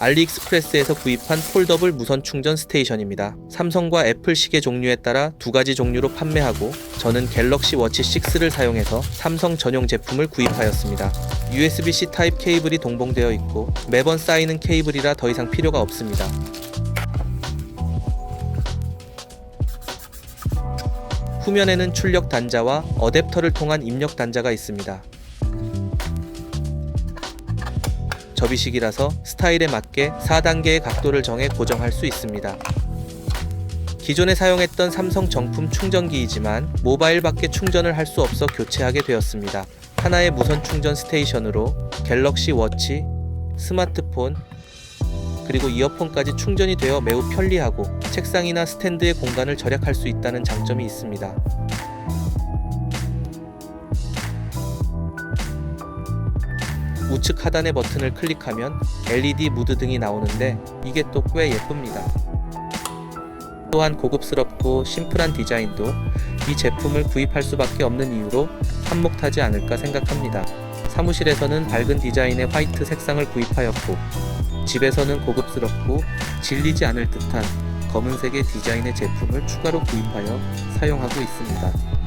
알리익스프레스에서 구입한 폴더블 무선 충전 스테이션입니다. 삼성과 애플 시계 종류에 따라 두 가지 종류로 판매하고 저는 갤럭시 워치 6를 사용해서 삼성 전용 제품을 구입하였습니다. USB-C 타입 케이블이 동봉되어 있고 매번 쌓이는 케이블이라 더 이상 필요가 없습니다. 후면에는 출력 단자와 어댑터를 통한 입력 단자가 있습니다. 접이식이라서 스타일에 맞게 4단계의 각도를 정해 고정할 수 있습니다. 기존에 사용했던 삼성 정품 충전기이지만 모바일 밖에 충전을 할 수 없어 교체하게 되었습니다. 하나의 무선 충전 스테이션으로 갤럭시 워치, 스마트폰, 그리고 이어폰까지 충전이 되어 매우 편리하고 책상이나 스탠드의 공간을 절약할 수 있다는 장점이 있습니다. 우측 하단의 버튼을 클릭하면 LED 무드 등이 나오는데 이게 또 꽤 예쁩니다. 또한 고급스럽고 심플한 디자인도 이 제품을 구입할 수밖에 없는 이유로 한몫하지 않을까 생각합니다. 사무실에서는 밝은 디자인의 화이트 색상을 구입하였고 집에서는 고급스럽고 질리지 않을 듯한 검은색의 디자인의 제품을 추가로 구입하여 사용하고 있습니다.